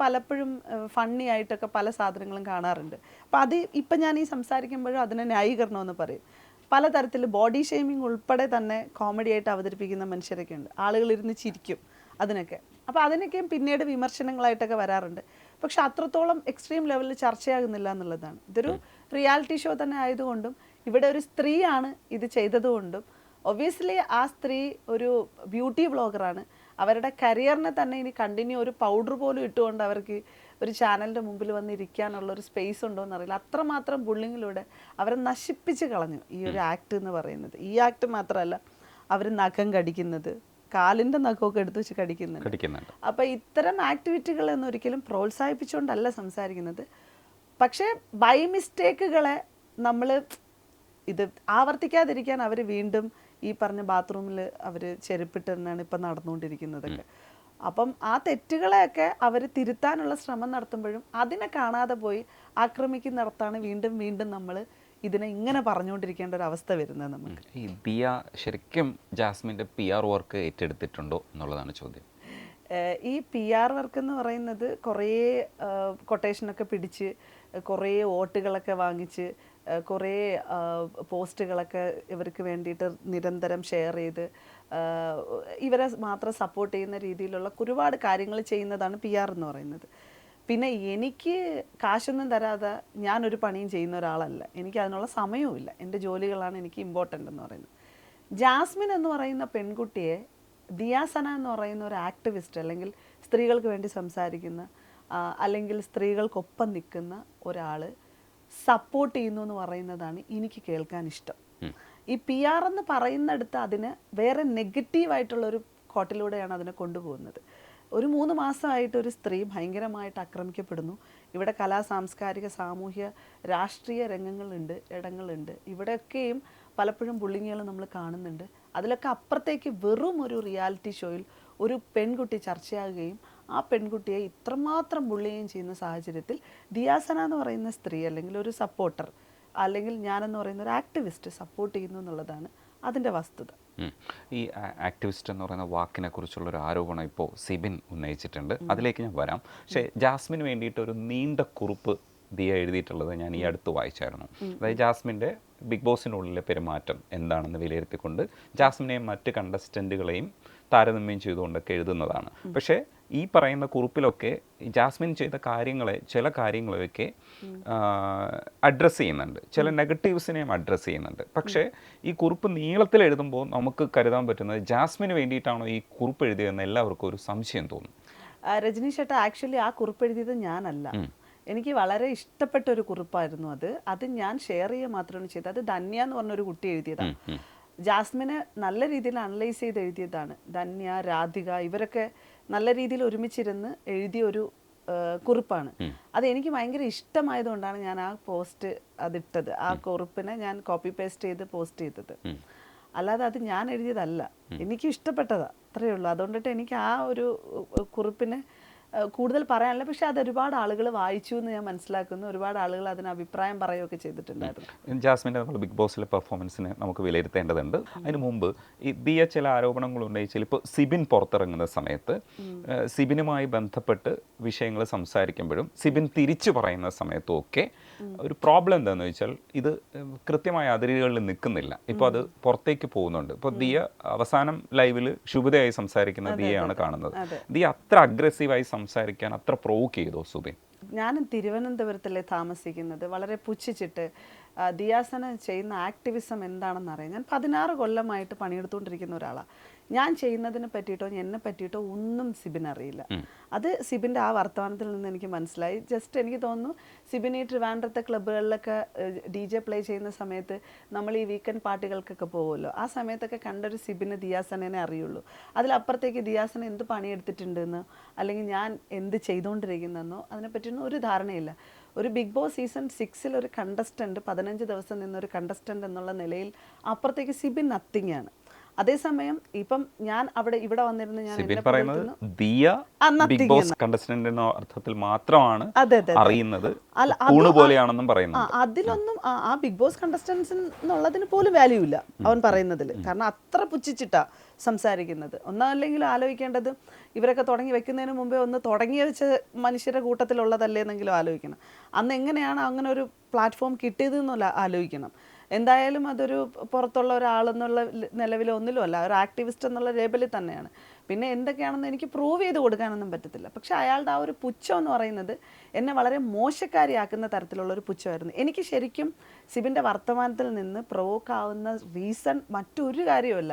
പലപ്പോഴും ഫണ്ണി ആയിട്ടൊക്കെ പല സാധനങ്ങളും കാണാറുണ്ട്. അപ്പം അത് ഇപ്പം ഞാൻ ഈ സംസാരിക്കുമ്പോഴും അതിനെ ന്യായീകരണമെന്ന് പറയും. പലതരത്തിൽ ബോഡി ഷെയ്മിങ് ഉൾപ്പെടെ തന്നെ കോമഡി ആയിട്ട് അവതരിപ്പിക്കുന്ന മനുഷ്യരൊക്കെ ഉണ്ട്. ആളുകൾ ഇരുന്ന് ചിരിക്കും അതിനൊക്കെ. അപ്പോൾ അതിനൊക്കെയും പിന്നീട് വിമർശനങ്ങളായിട്ടൊക്കെ വരാറുണ്ട്. പക്ഷെ അത്രത്തോളം എക്സ്ട്രീം ലെവലിൽ ചർച്ചയാകുന്നില്ല എന്നുള്ളതാണ്. ഇതൊരു റിയാലിറ്റി ഷോ തന്നെ ആയതുകൊണ്ടും ഇവിടെ ഒരു സ്ത്രീയാണ് ഇത് ചെയ്തതുകൊണ്ടും ഒബ്വിയസ്ലി ആ സ്ത്രീ ഒരു ബ്യൂട്ടി ബ്ലോഗറാണ് അവരുടെ കരിയറിനെ തന്നെ ഇനി കണ്ടിന്യൂ ഒരു പൗഡർ പോലും ഇട്ടുകൊണ്ട് അവർക്ക് ഒരു ചാനലിന്റെ മുമ്പിൽ വന്നിരിക്കാനുള്ള ഒരു സ്പേസ് ഉണ്ടോ എന്നറിയില്ല. അത്രമാത്രം ബുള്ളിങ്ങിലൂടെ അവരെ നശിപ്പിച്ച് കളഞ്ഞു ഈ ഒരു ആക്ട് എന്ന് പറയുന്നത്. ഈ ആക്ട് മാത്രമല്ല അവർ നഖം കടിക്കുന്നത് കാലിന്റെ നഖമൊക്കെ എടുത്തു വെച്ച് കടിക്കുന്നുണ്ട്. കടിക്കുന്നുണ്ട്. അപ്പോൾ ഇത്തരം ആക്ടിവിറ്റികളൊന്നും ഒരിക്കലും പ്രോത്സാഹിപ്പിച്ചുകൊണ്ടല്ല സംസാരിക്കുന്നത്. പക്ഷേ ബൈ മിസ്റ്റേക്കുകളെ നമ്മൾ ഇത് ആവർത്തിക്കാതിരിക്കാൻ അവർ വീണ്ടും ഈ പറഞ്ഞ ബാത്റൂമിൽ അവർ ചെരുപ്പിട്ട് തന്നെയാണ് ഇപ്പം നടന്നുകൊണ്ടിരിക്കുന്നതൊക്കെ. അപ്പം ആ തെറ്റുകളെയൊക്കെ അവർ തിരുത്താനുള്ള ശ്രമം നടത്തുമ്പോഴും അതിനെ കാണാതെ പോയി ആക്രമിക്കുന്നിടത്താണ് വീണ്ടും വീണ്ടും നമ്മൾ ഇതിനെ ഇങ്ങനെ പറഞ്ഞുകൊണ്ടിരിക്കേണ്ട ഒരു അവസ്ഥ വരുന്നത് നമുക്ക്. ഈ ദിയ ശരിക്കും ജാസ്മിന്റെ പി ആർ വർക്ക് ഏറ്റെടുത്തിട്ടുണ്ടോ എന്നുള്ളതാണ് ചോദ്യം. ഈ പി ആർ വർക്ക് എന്ന് പറയുന്നത് കുറേ കൊട്ടേഷനൊക്കെ പിടിച്ച് കുറേ വോട്ടുകളൊക്കെ വാങ്ങിച്ച് കുറേ പോസ്റ്റുകളൊക്കെ ഇവർക്ക് വേണ്ടിയിട്ട് നിരന്തരം ഷെയർ ചെയ്ത് ഇവരെ മാത്രം സപ്പോർട്ട് ചെയ്യുന്ന രീതിയിലുള്ള ഒരുപാട് കാര്യങ്ങൾ ചെയ്യുന്നതാണ് പി ആർ എന്ന് പറയുന്നത്. പിന്നെ എനിക്ക് കാശൊന്നും തരാതെ ഞാനൊരു പണിയും ചെയ്യുന്ന ഒരാളല്ല. എനിക്ക് അതിനുള്ള സമയവുമില്ല എന്റെ ജോലികളാണ് എനിക്ക് ഇമ്പോർട്ടന്റ് എന്ന് പറയുന്നത്. ജാസ്മിൻ എന്ന് പറയുന്ന പെൺകുട്ടിയെ ദിയാസന എന്ന് പറയുന്ന ഒരു ആക്ടിവിസ്റ്റ് അല്ലെങ്കിൽ സ്ത്രീകൾക്ക് വേണ്ടി സംസാരിക്കുന്ന അല്ലെങ്കിൽ സ്ത്രീകൾക്കൊപ്പം നിൽക്കുന്ന ഒരാൾ സപ്പോർട്ട് ചെയ്യുന്നു എന്ന് പറയുന്നതാണ് എനിക്ക് കേൾക്കാൻ ഇഷ്ടം. ഈ പി ആർ എന്ന് പറയുന്നിടത്ത് അതിന് വേറെ നെഗറ്റീവായിട്ടുള്ളൊരു കോട്ടിലൂടെയാണ് അതിനെ കൊണ്ടുപോകുന്നത്. ഒരു മൂന്ന് മാസമായിട്ട് ഒരു സ്ത്രീ ഭയങ്കരമായിട്ട് ആക്രമിക്കപ്പെടുന്നു. ഇവിടെ കലാ സാംസ്കാരിക സാമൂഹ്യ രാഷ്ട്രീയ രംഗങ്ങളുണ്ട് ഇടങ്ങളുണ്ട്. ഇവിടെയൊക്കെയും പലപ്പോഴും ബുള്ളിങ്ങുകൾ നമ്മൾ കാണുന്നുണ്ട്. അതിലൊക്കെ അപ്പുറത്തേക്ക് വെറും ഒരു റിയാലിറ്റി ഷോയിൽ ഒരു പെൺകുട്ടി ചർച്ചയാകുകയും ആ പെൺകുട്ടിയെ ഇത്രമാത്രം ബുള്ളിയും ചെയ്യുന്ന സാഹചര്യത്തിൽ ദിയാസന എന്ന് പറയുന്ന സ്ത്രീ അല്ലെങ്കിൽ ഒരു സപ്പോർട്ടർ അല്ലെങ്കിൽ ഞാനെന്ന് പറയുന്ന ഒരു ആക്ടിവിസ്റ്റ് സപ്പോർട്ട് ചെയ്യുന്നു എന്നുള്ളതാണ് അതിന്റെ വസ്തുത. ഈ ആക്ടിവിസ്റ്റ് എന്ന് പറയുന്ന വാക്കിനെ കുറിച്ചുള്ള ഒരു ആരോപണം ഇപ്പോൾ സിബിൻ ഉന്നയിച്ചിട്ടുണ്ട്. അതിലേക്ക് ഞാൻ വരാം. പക്ഷേ ജാസ്മിന് വേണ്ടിയിട്ട് ഒരു നീണ്ട കുറിപ്പ് ദിയ എഴുതിയിട്ടുള്ളത് ഞാൻ ഈ അടുത്ത് വായിച്ചായിരുന്നു. അതായത് ജാസ്മിന്റെ ബിഗ് ബോസിനുള്ളിലെ പെരുമാറ്റം എന്താണെന്ന് വിലയിരുത്തിക്കൊണ്ട് ജാസ്മിനെയും മറ്റ് കണ്ടസ്റ്റന്റുകളെയും താരതമ്യം ചെയ്തുകൊണ്ടൊക്കെ എഴുതുന്നതാണ്. പക്ഷേ ഈ പറയുന്ന കുറിപ്പിലൊക്കെ ജാസ്മിൻ ചെയ്ത കാര്യങ്ങളെ ചില കാര്യങ്ങളെയൊക്കെ അഡ്രസ്സ് ചെയ്യുന്നുണ്ട്. ചില നെഗറ്റീവ്സിനെയും അഡ്രസ്സ് ചെയ്യുന്നുണ്ട്. പക്ഷേ ഈ കുറിപ്പ് നീളത്തിൽ എഴുതുമ്പോൾ നമുക്ക് കരുതാൻ പറ്റുന്നത് ജാസ്മിന് വേണ്ടിയിട്ടാണോ ഈ കുറിപ്പ് എഴുതിയതെന്ന് എല്ലാവർക്കും ഒരു സംശയം തോന്നും. രജനീഷ് രജനി ചേട്ടാ ആക്ച്വലി ആ കുറിപ്പ് എഴുതിയത് ഞാനല്ല. എനിക്ക് വളരെ ഇഷ്ടപ്പെട്ട ഒരു കുറിപ്പായിരുന്നു അത്. അത് ഞാൻ ഷെയർ ചെയ്യുക മാത്രമാണ് ചെയ്തത്. അത് ധന്യ എന്ന് പറഞ്ഞൊരു കുട്ടി എഴുതിയതാണ് ജാസ്മിനെ നല്ല രീതിയിൽ അനലൈസ് ചെയ്ത് എഴുതിയതാണ്. ധന്യ രാധിക ഇവരൊക്കെ നല്ല രീതിയിൽ ഒരുമിച്ചിരുന്ന് എഴുതിയ ഒരു കുറിപ്പാണ്. അത് എനിക്ക് ഭയങ്കര ഇഷ്ടമായതുകൊണ്ടാണ് ഞാൻ ആ പോസ്റ്റ് അതിട്ടത്. ആ കുറിപ്പിനെ ഞാൻ കോപ്പി പേസ്റ്റ് ചെയ്ത് പോസ്റ്റ് ചെയ്തത്. അല്ലാതെ അത് ഞാൻ എഴുതിയതല്ല. എനിക്ക് ഇഷ്ടപ്പെട്ടതാ. അത്രയേ ഉള്ളൂ. അതുകൊണ്ടിട്ട് എനിക്ക് ആ ഒരു കുറിപ്പിന് കൂടുതൽ പറയാനില്ല. പക്ഷെ അത് ഒരുപാട് ആളുകൾ വായിച്ചു എന്ന് ഞാൻ മനസ്സിലാക്കുന്നു. ഒരുപാട് ആളുകൾ അതിന് അഭിപ്രായം പറയുകയൊക്കെ ചെയ്തിട്ടുണ്ടായിരുന്നു. ജാസ്മിന്റെ നമ്മൾ ബിഗ് ബോസിലെ പെർഫോമൻസിനെ നമുക്ക് വിലയിരുത്തേണ്ടതുണ്ട്. അതിന് മുമ്പ് ഈ ദിയ ചില ആരോപണങ്ങൾ ഉന്നയിച്ചാൽ ഇപ്പോൾ സിബിൻ പുറത്തിറങ്ങുന്ന സമയത്ത് സിബിനുമായി ബന്ധപ്പെട്ട് വിഷയങ്ങൾ സംസാരിക്കുമ്പോഴും സിബിൻ തിരിച്ചു പറയുന്ന സമയത്തും ഒക്കെ ഒരു പ്രോബ്ലം എന്താണെന്ന് വെച്ചാൽ ഇത് കൃത്യമായ അതിരുകളിൽ നിൽക്കുന്നില്ല. ഇപ്പോൾ അത് പുറത്തേക്ക് പോകുന്നുണ്ട്. ഇപ്പോൾ ദിയ അവസാനം ലൈവിൽ ശുഭതയായി സംസാരിക്കുന്ന ദിയയാണ് കാണുന്നത്. ദിയ അത്ര അഗ്രസീവായി സംസാരിക്കാൻ അത്ര പ്രൊവോക്ക് ചെയ്തോ സുബിൻ? ഞാൻ തിരുവനന്തപുരത്തല്ലേ താമസിക്കുന്നത്. വളരെ പുച്ഛിച്ചിട്ട് ദിയാസന ചെയ്യുന്ന ആക്ടിവിസം എന്താണെന്ന് അറിയാം. ഞാൻ പതിനാറ് കൊല്ലമായിട്ട് പണിയെടുത്തുകൊണ്ടിരിക്കുന്ന ഒരാളാണ് ഞാൻ ചെയ്യുന്നതിനെ പറ്റിയിട്ടോ എന്നെ പറ്റിയിട്ടോ ഒന്നും സിബിൻ അറിയില്ല. അത് സിബിന്റെ ആ വർത്തമാനത്തിൽ നിന്ന് എനിക്ക് മനസ്സിലായി. ജസ്റ്റ് എനിക്ക് തോന്നുന്നു സിബിൻ ഈ ട്രിവാൻഡ്രത്തെ ക്ലബ്ബുകളിലൊക്കെ ഡി ജെ പ്ലേ ചെയ്യുന്ന സമയത്ത് നമ്മൾ ഈ വീക്കെൻഡ് പാർട്ടികൾക്കൊക്കെ പോകുമല്ലോ. ആ സമയത്തൊക്കെ കണ്ടൊരു സിബിന് ദിയാസനേനെ അറിയുള്ളൂ. അതിലപ്പുറത്തേക്ക് ദിയാസന എന്ത് പണിയെടുത്തിട്ടുണ്ടെന്നോ അല്ലെങ്കിൽ ഞാൻ എന്ത് ചെയ്തുകൊണ്ടിരിക്കുന്നെന്നോ അതിനെപ്പറ്റിയൊന്നും ഒരു ധാരണയില്ല. ഒരു ബിഗ് ബോസ് സീസൺ സിക്സിൽ ഒരു കണ്ടസ്റ്റന്റ് പതിനഞ്ച് ദിവസം നിന്നൊരു കണ്ടസ്റ്റന്റ് എന്നുള്ള നിലയിൽ അപ്പുറത്തേക്ക് നത്തിങ് ആണ് അതേസമയം ഇപ്പം ഞാൻ അവിടെ ഇവിടെ വന്നിരുന്ന ഞാൻ സിബിൻ എന്നെ പറയുന്നത് പുകഴ്ത്തുന്നു. ദിയ ആ, nothing ബിഗ് ബോസ് എന്ന്. കണ്ടസ്റ്റന്റ് എന്ന അർത്ഥത്തിൽ മാത്രമാണ് അതെ അതെ അറിയുന്നത്. അല്ല, ഊണ് പോലെയാണെന്നും ആ പറയുന്നുണ്ട് അതിലൊന്നും ആ- ആ ബിഗ് ബോസ് കണ്ടസ്റ്റൻസ് എന്നുള്ളതിന് പോലും വാല്യൂ ഇല്ല അവൻ പറയുന്നതിൽ. കാരണം അത്ര പുച്ഛിച്ചിട്ടാ സംസാരിക്കുന്നത്. ഒന്നല്ലെങ്കിൽ ആലോചിക്കേണ്ടത് ഇവരൊക്കെ തുടങ്ങി വെക്കുന്നതിന് മുമ്പേ ഒന്ന് തുടങ്ങി വെച്ച മനുഷ്യരുടെ കൂട്ടത്തിലുള്ളതല്ലേ എന്നെങ്കിലും ആലോചിക്കണം. അന്ന് എങ്ങനെയാണ് അങ്ങനെ ഒരു പ്ലാറ്റ്ഫോം കിട്ടിയത് എന്നുള്ള ആലോചിക്കണം. എന്തായാലും അതൊരു പുറത്തുള്ള ഒരാളെന്നുള്ള നിലവിൽ ഒന്നിലും അല്ല ഒരു ആക്ടിവിസ്റ്റ് എന്നുള്ള ലേബലിൽ തന്നെയാണ്. പിന്നെ എന്തൊക്കെയാണെന്ന് എനിക്ക് പ്രൂവ് ചെയ്ത് കൊടുക്കാനൊന്നും പറ്റത്തില്ല. പക്ഷെ അയാളുടെ ആ ഒരു പുച്ഛം എന്ന് പറയുന്നത് എന്നെ വളരെ മോശക്കാരിയാക്കുന്ന തരത്തിലുള്ള ഒരു പുച്ഛമായിരുന്നു. എനിക്ക് ശരിക്കും സിബിന്റെ വർത്തമാനത്തിൽ നിന്ന് പ്രൊവോക്ക് ആവുന്ന റീസൺ മറ്റൊരു കാര്യമല്ല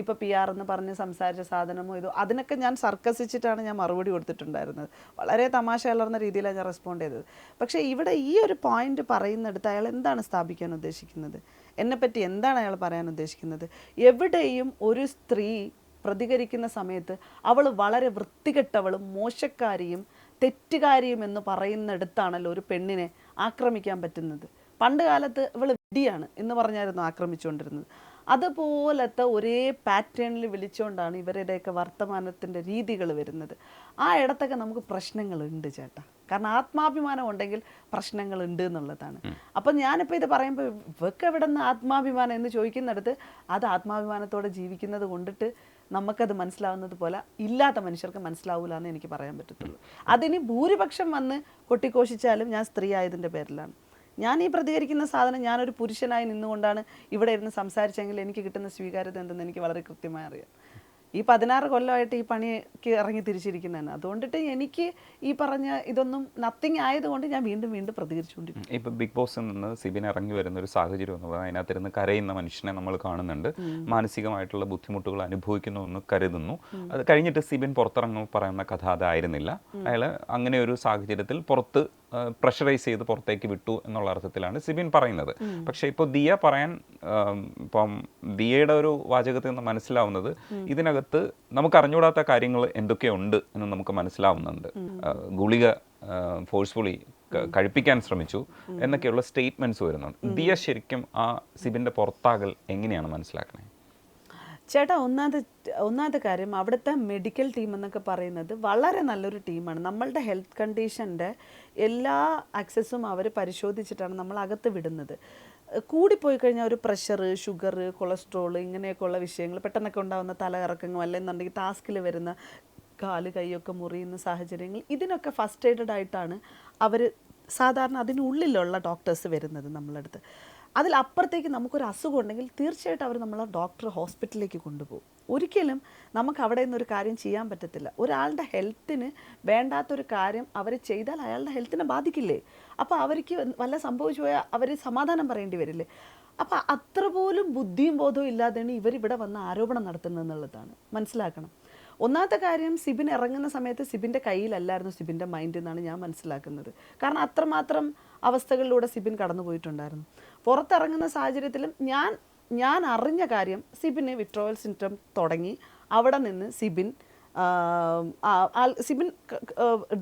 ഇപ്പോൾ പി ആർ എന്ന് പറഞ്ഞ് സംസാരിച്ച സാധനമോ ഇതോ അതിനൊക്കെ ഞാൻ സർക്കസിച്ചിട്ടാണ് ഞാൻ മറുപടി കൊടുത്തിട്ടുണ്ടായിരുന്നത്. വളരെ തമാശ കലർന്ന രീതിയിലാണ് ഞാൻ റെസ്പോണ്ട് ചെയ്തത്. പക്ഷേ ഇവിടെ ഈ ഒരു പോയിന്റ് പറയുന്നിടത്ത് അയാൾ എന്താണ് സ്ഥാപിക്കാൻ ഉദ്ദേശിക്കുന്നത്? എന്നെപ്പറ്റി എന്താണ് അയാൾ പറയാൻ ഉദ്ദേശിക്കുന്നത്? എവിടെയും ഒരു സ്ത്രീ പ്രതികരിക്കുന്ന സമയത്ത് അവൾ വളരെ വൃത്തികെട്ടവളും മോശക്കാരിയും തെറ്റുകാരിയും എന്ന് പറയുന്നിടത്താണല്ലോ ഒരു പെണ്ണിനെ ആക്രമിക്കാൻ പറ്റുന്നത്. പണ്ട് കാലത്ത് ഇവൾ വിഡിയാണ് എന്ന് പറഞ്ഞായിരുന്നു ആക്രമിച്ചുകൊണ്ടിരുന്നത്. അതുപോലത്തെ ഒരേ പാറ്റേണിൽ വിളിച്ചുകൊണ്ടാണ് ഇവരുടെയൊക്കെ വർത്തമാനത്തിന്റെ രീതികൾ വരുന്നത്. ആ ഇടത്തൊക്കെ നമുക്ക് പ്രശ്നങ്ങളുണ്ട് ചേട്ടാ. കാരണം ആത്മാഭിമാനം ഉണ്ടെങ്കിൽ പ്രശ്നങ്ങളുണ്ട് എന്നുള്ളതാണ്. അപ്പം ഞാനിപ്പോൾ ഇത് പറയുമ്പോൾ ഇവക്ക് എവിടെ നിന്ന് ആത്മാഭിമാനം എന്ന് ചോദിക്കുന്നിടത്ത് അത് ആത്മാഭിമാനത്തോടെ ജീവിക്കുന്നത് കൊണ്ടിട്ട് നമുക്കത് മനസ്സിലാവുന്നത് പോലെ ഇല്ലാത്ത മനുഷ്യർക്ക് മനസ്സിലാവൂല എന്ന് എനിക്ക് പറയാൻ പറ്റത്തുള്ളൂ. അതിന് ഭൂരിപക്ഷം വന്ന് കൊട്ടിഘോഷിച്ചാലും ഞാൻ സ്ത്രീ ആയതിന്റെ പേരിലാണ്. ഞാൻ ഈ പ്രതികരിക്കുന്ന സാധനം ഞാനൊരു പുരുഷനായി നിന്നുകൊണ്ടാണ് ഇവിടെ ഇരുന്ന് സംസാരിച്ചെങ്കിൽ എനിക്ക് കിട്ടുന്ന സ്വീകാര്യത എന്തെന്ന് എനിക്ക് വളരെ കൃത്യമായി അറിയാം. ഈ പതിനാറ് കൊല്ലമായിട്ട് ഈ പണിക്ക് ഇറങ്ങി തിരിച്ചിരിക്കുന്നതാണ്. അതുകൊണ്ടിട്ട് എനിക്ക് ഈ പറഞ്ഞ ഇതൊന്നും നത്തിങ് ആയതുകൊണ്ട് ഞാൻ വീണ്ടും വീണ്ടും പ്രതികരിച്ചുകൊണ്ടിരിക്കും ഇപ്പൊ ബിഗ് ബോസിൽ നിന്ന് സിബിൻ ഇറങ്ങി വരുന്ന ഒരു സാഹചര്യം എന്ന് പറഞ്ഞാൽ അതിനകത്തിരുന്ന് കരയുന്ന മനുഷ്യനെ നമ്മൾ കാണുന്നുണ്ട്. മാനസികമായിട്ടുള്ള ബുദ്ധിമുട്ടുകൾ അനുഭവിക്കുന്നു എന്ന് കരുതുന്നു. അത് കഴിഞ്ഞിട്ട് സിബിൻ പുറത്തിറങ്ങുമ്പോൾ പറയുന്ന കഥ അതായിരുന്നില്ല. അയാൾ അങ്ങനെ ഒരു സാഹചര്യത്തിൽ പുറത്ത് പ്രഷറൈസ് ചെയ്ത് പുറത്തേക്ക് വിട്ടു എന്നുള്ള അർത്ഥത്തിലാണ് സിബിൻ പറയുന്നത്. പക്ഷേ ഇപ്പോൾ ദിയ പറയാൻ ഇപ്പം ദിയയുടെ ഒരു വാചകത്തിൽ നിന്ന് മനസ്സിലാവുന്നത് ഇതിനകത്ത് നമുക്ക് അറിഞ്ഞുകൂടാത്ത കാര്യങ്ങൾ എന്തൊക്കെയുണ്ട് എന്ന് നമുക്ക് മനസ്സിലാവുന്നുണ്ട്. ഗുളിക ഫോഴ്സ്ഫുള്ളി കഴിപ്പിക്കാൻ ശ്രമിച്ചു എന്നൊക്കെയുള്ള സ്റ്റേറ്റ്മെന്റ്സ് വരുന്നുണ്ട്. ദിയ ശരിക്കും ആ സിബിന്റെ പുറത്താകൽ എങ്ങനെയാണ് മനസ്സിലാക്കണേ? ചേട്ടാ ഒന്നാമത് ഒന്നാമത്തെ കാര്യം അവിടുത്തെ മെഡിക്കൽ ടീം എന്നൊക്കെ പറയുന്നത് വളരെ നല്ലൊരു ടീമാണ് നമ്മളുടെ ഹെൽത്ത് കണ്ടീഷന്റെ എല്ലാ ആക്സസും അവർ പരിശോധിച്ചിട്ടാണ് നമ്മൾ അകത്ത് വിടുന്നത്. കൂടിപ്പോയി കഴിഞ്ഞാൽ ഒരു പ്രഷർ ഷുഗർ കൊളസ്ട്രോൾ ഇങ്ങനെയൊക്കെയുള്ള വിഷയങ്ങൾ പെട്ടെന്നൊക്കെ ഉണ്ടാകുന്ന തലകറക്കങ്ങൾ അല്ലെന്നുണ്ടെങ്കിൽ ടാസ്കിൽ വരുന്ന കാൽ കൈയൊക്കെ മുറിയുന്ന സാഹചര്യങ്ങൾ ഇതിനൊക്കെ ഫസ്റ്റ് എയ്ഡഡ് ആയിട്ടാണ് അവർ സാധാരണ അതിനുള്ളിലുള്ള ഡോക്ടേഴ്സ് വരുന്നത് നമ്മളടുത്ത്. അതിലപ്പുറത്തേക്ക് നമുക്കൊരു അസുഖം ഉണ്ടെങ്കിൽ തീർച്ചയായിട്ടും അവർ നമ്മളെ ഡോക്ടർ ഹോസ്പിറ്റലിലേക്ക് കൊണ്ടുപോകും. ഒരിക്കലും നമുക്ക് അവിടെ നിന്നൊരു കാര്യം ചെയ്യാൻ പറ്റത്തില്ല. ഒരാളുടെ ഹെൽത്തിന് വേണ്ടാത്തൊരു കാര്യം അവർ ചെയ്താൽ അയാളുടെ ഹെൽത്തിനെ ബാധിക്കില്ലേ? അപ്പോൾ അവർക്ക് വല്ല സംഭവിച്ചു പോയാൽ അവർ സമാധാനം പറയേണ്ടി വരില്ലേ? അപ്പോൾ അത്ര പോലും ബുദ്ധിയും ബോധവും ഇല്ലാതെയാണ് ഇവരിവിടെ വന്ന് ആരോപണം നടത്തുന്നത് എന്നുള്ളതാണ്. മനസ്സിലാക്കണം. ഒന്നാമത്തെ കാര്യം സിബിൻ ഇറങ്ങുന്ന സമയത്ത് സിബിന്റെ കയ്യിലല്ലായിരുന്നു സിബിന്റെ മൈൻഡ് എന്നാണ് ഞാൻ മനസ്സിലാക്കുന്നത്. കാരണം അത്രമാത്രം അവസ്ഥകളിലൂടെ സിബിൻ കടന്നു പോയിട്ടുണ്ടായിരുന്നു. പുറത്തിറങ്ങുന്ന സാഹചര്യത്തിലും ഞാൻ ഞാൻ അറിഞ്ഞ കാര്യം സിബിന് വിട്രോവൽ സിംറ്റം തുടങ്ങി. അവിടെ നിന്ന് സിബിൻ സിബിൻ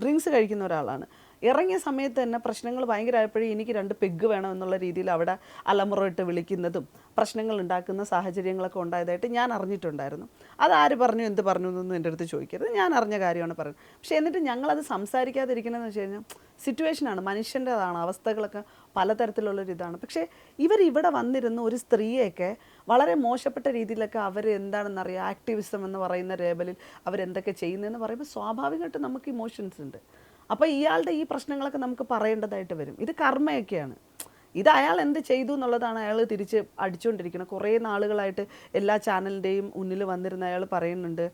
ഡ്രിങ്ക്സ് കഴിക്കുന്ന ഒരാളാണ്. ഇറങ്ങിയ സമയത്ത് തന്നെ പ്രശ്നങ്ങൾ ഭയങ്കരമായപ്പോഴേ എനിക്ക് രണ്ട് പെഗ് വേണം എന്നുള്ള രീതിയിൽ അവിടെ അലമുറയിട്ട് വിളിക്കുന്നതും പ്രശ്നങ്ങൾ ഉണ്ടാക്കുന്ന സാഹചര്യങ്ങളൊക്കെ ഉണ്ടായതായിട്ട് ഞാൻ അറിഞ്ഞിട്ടുണ്ടായിരുന്നു. അത് ആര് പറഞ്ഞു എന്ത് പറഞ്ഞു എന്നൊന്നും എന്റെ അടുത്ത് ചോദിക്കരുത്. ഞാൻ അറിഞ്ഞ കാര്യമാണ് പറയുന്നത്. പക്ഷേ എന്നിട്ട് ഞങ്ങളത് സംസാരിക്കാതിരിക്കണമെന്ന് വെച്ച് കഴിഞ്ഞാൽ സിറ്റുവേഷനാണ് മനുഷ്യന്റെതാണ് അവസ്ഥകളൊക്കെ പലതരത്തിലുള്ളൊരിതാണ് പക്ഷേ ഇവർ ഇവിടെ വന്നിരുന്ന ഒരു സ്ത്രീയൊക്കെ വളരെ മോശപ്പെട്ട രീതിയിലൊക്കെ അവർ എന്താണെന്നറിയാം ആക്ടിവിസം എന്ന് പറയുന്ന ലേബലിൽ അവരെന്തൊക്കെ ചെയ്യുന്നതെന്ന് പറയുമ്പോൾ സ്വാഭാവികമായിട്ട് നമുക്ക് ഇമോഷൻസ് ഉണ്ട്. അപ്പോൾ ഇയാളുടെ ഈ പ്രശ്നങ്ങളൊക്കെ നമുക്ക് പറയേണ്ടതായിട്ട് വരും. ഇത് കർമ്മയൊക്കെയാണ്. ഇത് അയാൾ എന്ത് ചെയ്തു എന്നുള്ളതാണ് അയാൾ തിരിച്ച് അടിച്ചുകൊണ്ടിരിക്കുന്നത്. കുറേ നാളുകളായിട്ട് എല്ലാ ചാനലിന്റെയും മുന്നിൽ വന്നിരുന്ന അയാൾ പറയുന്നുണ്ട്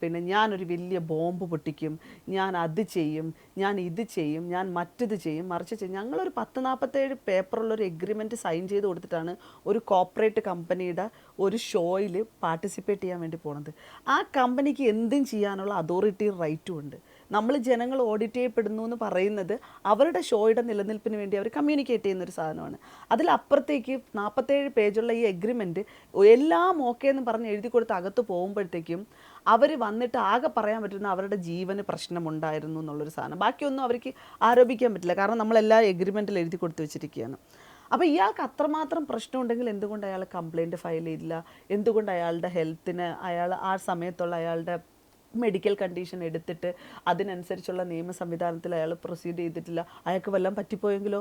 പിന്നെ ഞാനൊരു വലിയ ബോംബ് പൊട്ടിക്കും. ഞാൻ അത് ചെയ്യും. ഞാൻ ഇത് ചെയ്യും. ഞാൻ മറ്റത് ചെയ്യും. മറിച്ച് ചെയ്യും ഞങ്ങളൊരു പത്ത് നാൽപ്പത്തേഴ് പേപ്പറുള്ളൊരു എഗ്രിമെന്റ് സൈൻ ചെയ്ത് കൊടുത്തിട്ടാണ് ഒരു കോപ്പറേറ്റ് കമ്പനിയുടെ ഒരു ഷോയിൽ പാർട്ടിസിപ്പേറ്റ് ചെയ്യാൻ വേണ്ടി പോണത്. ആ കമ്പനിക്ക് എന്തും ചെയ്യാനുള്ള അതോറിറ്റിയും റൈറ്റും ഉണ്ട്. നമ്മൾ ജനങ്ങൾ ഓഡിറ്റ് ചെയ്യപ്പെടുന്നു എന്ന് പറയുന്നത് അവരുടെ ഷോയുടെ നിലനിൽപ്പിന് വേണ്ടി അവർ കമ്മ്യൂണിക്കേറ്റ് ചെയ്യുന്ന ഒരു സാധനമാണ്. അതിലപ്പുറത്തേക്ക് നാൽപ്പത്തേഴ് പേജുള്ള ഈ എഗ്രിമെന്റ് എല്ലാം ഓക്കെ എന്ന് പറഞ്ഞ് എഴുതി കൊടുത്ത് അകത്ത് പോകുമ്പോഴത്തേക്കും അവർ വന്നിട്ട് ആകെ പറയാൻ പറ്റുന്ന അവരുടെ ജീവന് പ്രശ്നമുണ്ടായിരുന്നു എന്നുള്ളൊരു സാധനം. ബാക്കിയൊന്നും അവർക്ക് ആരോപിക്കാൻ പറ്റില്ല. കാരണം നമ്മളെല്ലാ എഗ്രിമെന്റിൽ എഴുതി കൊടുത്ത് വെച്ചിരിക്കുകയാണ്. അപ്പോൾ ഇയാൾക്ക് അത്രമാത്രം പ്രശ്നമുണ്ടെങ്കിൽ എന്തുകൊണ്ട് അയാൾ കംപ്ലയിന്റ് ഫയൽ ചെയ്തില്ല? എന്തുകൊണ്ട് അയാളുടെ ഹെൽത്തിന് അയാൾ ആ സമയത്തുള്ള അയാളുടെ മെഡിക്കൽ കണ്ടീഷൻ എടുത്തിട്ട് അതിനനുസരിച്ചുള്ള നിയമ സംവിധാനത്തിൽ അയാൾ പ്രൊസീഡ് ചെയ്തിട്ടില്ല. അയാൾക്ക് വല്ലതും പറ്റിപ്പോയെങ്കിലോ?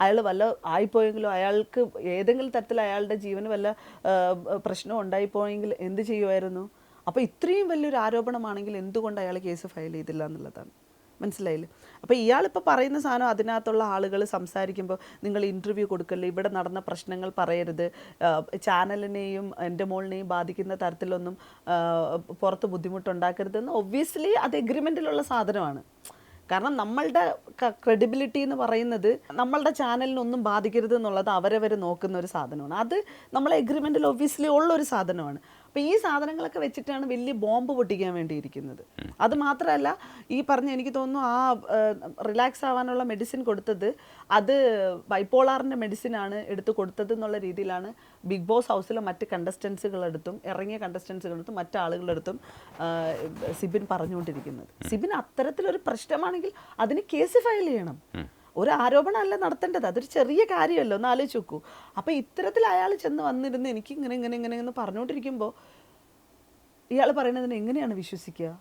അയാൾ വല്ല ആയിപ്പോയെങ്കിലോ? അയാൾക്ക് ഏതെങ്കിലും തരത്തിൽ അയാളുടെ ജീവന് വല്ല പ്രശ്നം ഉണ്ടായിപ്പോയെങ്കിൽ എന്ത് ചെയ്യുമായിരുന്നു? അപ്പോൾ ഇത്രയും വലിയൊരു ആരോപണമാണെങ്കിൽ എന്തുകൊണ്ട് അയാൾ കേസ് ഫയൽ ചെയ്തില്ല എന്നുള്ളതാണ്. മനസ്സിലായില്ലേ? അപ്പോൾ ഇയാളിപ്പോൾ പറയുന്ന സാധനം അതിനകത്തുള്ള ആളുകൾ സംസാരിക്കുമ്പോൾ നിങ്ങൾ ഇന്റർവ്യൂ കൊടുക്കല്ലേ? ഇവിടെ നടന്ന പ്രശ്നങ്ങൾ പറയരുത്. ചാനലിനെയും എന്റെ മോളിനെയും ബാധിക്കുന്ന തരത്തിലൊന്നും പുറത്ത് ബുദ്ധിമുട്ടുണ്ടാക്കരുതെന്ന് ഒബ്വിയസ്ലി അത് എഗ്രിമെന്റിലുള്ള സാധനമാണ്. കാരണം നമ്മളുടെ ക്രെഡിബിലിറ്റി എന്ന് പറയുന്നത് നമ്മളുടെ ചാനലിനൊന്നും ബാധിക്കരുത് എന്നുള്ളത് അവരവർ നോക്കുന്ന ഒരു സാധനമാണ്. അത് നമ്മളെ എഗ്രിമെന്റിൽ ഒബ്വിയസ്ലി ഉള്ള ഒരു സാധനമാണ്. അപ്പോൾ ഈ സാധനങ്ങളൊക്കെ വെച്ചിട്ടാണ് വലിയ ബോംബ് പൊട്ടിക്കാൻ വേണ്ടിയിരിക്കുന്നത്. അത് മാത്രമല്ല ഈ പറഞ്ഞ എനിക്ക് തോന്നുന്നു ആ റിലാക്സ് ആവാനുള്ള മെഡിസിൻ കൊടുത്തത് അത് ബൈപ്പോളാറിന്റെ മെഡിസിനാണ് എടുത്ത് കൊടുത്തത് എന്നുള്ള രീതിയിലാണ് ബിഗ് ബോസ് ഹൗസിലെ മറ്റ് കണ്ടസ്റ്റൻസുകളെടുത്തും ഇറങ്ങിയ കണ്ടസ്റ്റൻസുകളെടുത്തും മറ്റ് ആളുകളെടുത്തും സിബിൻ പറഞ്ഞുകൊണ്ടിരിക്കുന്നത്. സിബിൻ അത്തരത്തിലൊരു പ്രശ്നമാണെങ്കിൽ അതിന് കേസ് ഫയൽ ചെയ്യണം. ഒരു ആരോപണമല്ല നടത്തേണ്ടത്. അതൊരു ചെറിയ കാര്യമല്ലോ? ഒന്ന് ആലോചിച്ച് നോക്കൂ. അപ്പോൾ ഇത്തരത്തിൽ അയാൾ ചെന്ന് വന്നിരുന്ന് എനിക്ക് ഇങ്ങനെ ഇങ്ങനെ ഇങ്ങനെ എന്ന് പറഞ്ഞുകൊണ്ടിരിക്കുമ്പോൾ ഇയാൾ പറയുന്നതിന് എങ്ങനെയാണ് വിശ്വസിക്കുക